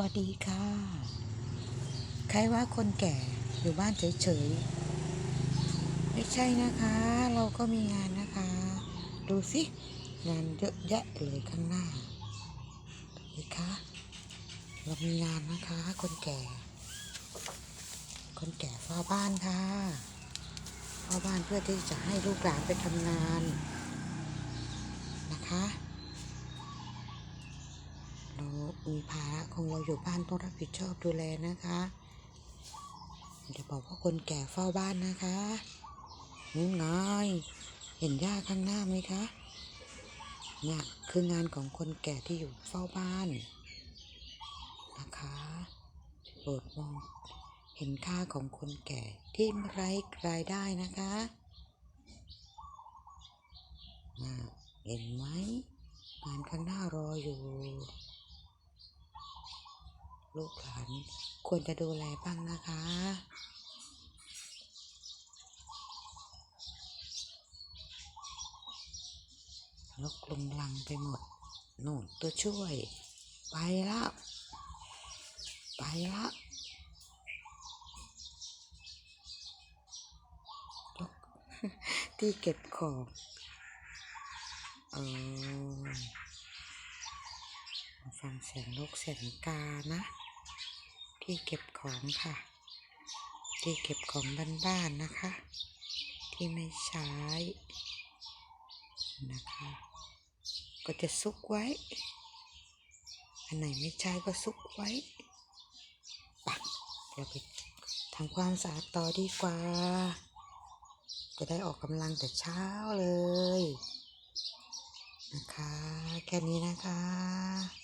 วัสดีค่ะ ใครว่าคนแก่อยู่บ้านเฉยๆ ไม่ใช่นะคะ เราก็มีงานนะคะ ดูสิ งานเยอะแยะเลยข้างหน้าดูสิคะเรามีงานนะคะ คนแก่ คนแก่เฝ้าบ้านค่ะเฝ้าบ้านเพื่อที่จะให้ลูกหลานไปทำงานนะคะ มีภาระของเราอยู่บ้านต้องรับผิดชอบดูแลนะคะเดี๋ยวบอกว่าคนแก่เฝ้าบ้านนะคะนู่ไงเห็นหญ้าข้างหน้าไหมคะเนี่ยคืองานของคนแก่ที่อยู่เฝ้าบ้านนะคะโปรดมองเห็นค่าของคนแก่ที่ไร้รายได้นะคะเห็นไหมงานข้างหน้ารออยู่ ลูกหลานควรจะดูแลบ้างนะคะ ลกลุงลังไปหมดโน่นตัวช่วย ไปแล้วไปแล้วยกที่เก็บของเออฟังเสียงนกเสียงกานะ ที่เก็บของค่ะ ที่เก็บของบ้านๆนะคะ ที่ไม่ใช้นะคะ ก็จะซุกไว้ อันไหนไม่ใช้ก็ซุกไว้ปะเราไปทำความสะอาดต่อดีกว่า จะได้ออกกำลังแต่เช้าเลย นะคะ แค่นี้นะคะ